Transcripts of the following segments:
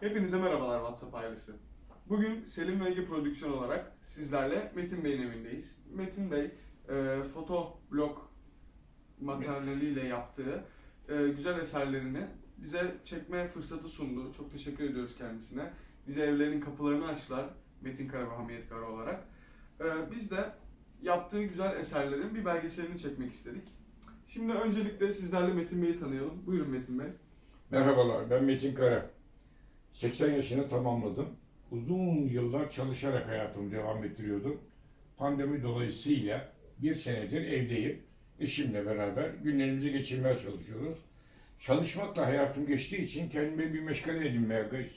Hepinize merhabalar WhatsApp ailesi. Bugün Selim ve Ege Prodüksiyon olarak sizlerle Metin Bey'in evindeyiz. Metin Bey, e, foto blog materyaliyle yaptığı e, güzel eserlerini bize çekme fırsatı sundu. Çok teşekkür ediyoruz kendisine. Bize evlerinin kapılarını açtılar Metin Kara ve Hamiyet Kara olarak. E, biz de yaptığı güzel eserlerin bir belgeselini çekmek istedik. Şimdi öncelikle sizlerle Metin Bey'i tanıyalım. Buyurun Metin Bey. Merhabalar, ben Metin Kara. 80 yaşını tamamladım. Uzun yıllar çalışarak hayatımı devam ettiriyordum. Pandemi dolayısıyla bir senedir evdeyim. Eşimle beraber günlerimizi geçirmeye çalışıyoruz. Çalışmakla hayatım geçtiği için kendime bir meşgale edinmeye gay-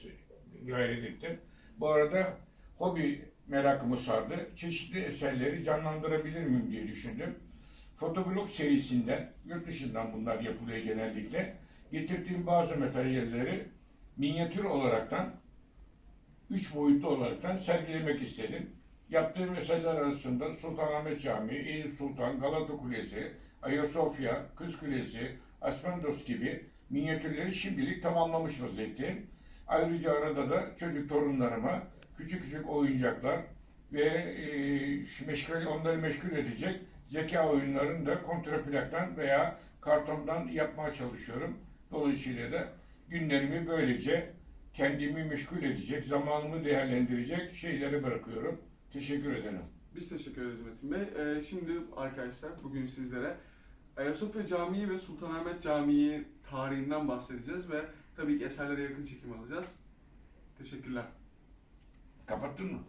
gayret ettim. Bu arada hobi merakımı sardı. Çeşitli eserleri canlandırabilir miyim diye düşündüm. Fotoblog serisinden, yurt dışından bunlar yapılıyor genellikle. Getirdiğim bazı materyalleri minyatür olaraktan, üç boyutlu olaraktan sergilemek istedim. Yaptığım eserler arasında Sultanahmet Camii, Eyüp Sultan, Galata Kulesi, Ayasofya, Kız Kulesi, Aspendos gibi minyatürleri şimdilik tamamlamış vaziyetteyim. Ayrıca arada da çocuk torunlarıma küçük küçük oyuncaklar ve e, meşgul, onları meşgul edecek zeka oyunlarını da kontraplaktan veya kartondan yapmaya çalışıyorum. Dolayısıyla da günlerimi böylece kendimi meşgul edecek, zamanımı değerlendirecek şeyleri bırakıyorum. Teşekkür ederim. Biz teşekkür ederiz Metin Bey. Ee, şimdi arkadaşlar bugün sizlere Ayasofya Camii ve Sultanahmet Camii tarihinden bahsedeceğiz ve tabii ki eserlere yakın çekim alacağız. Teşekkürler. Kapattın mı?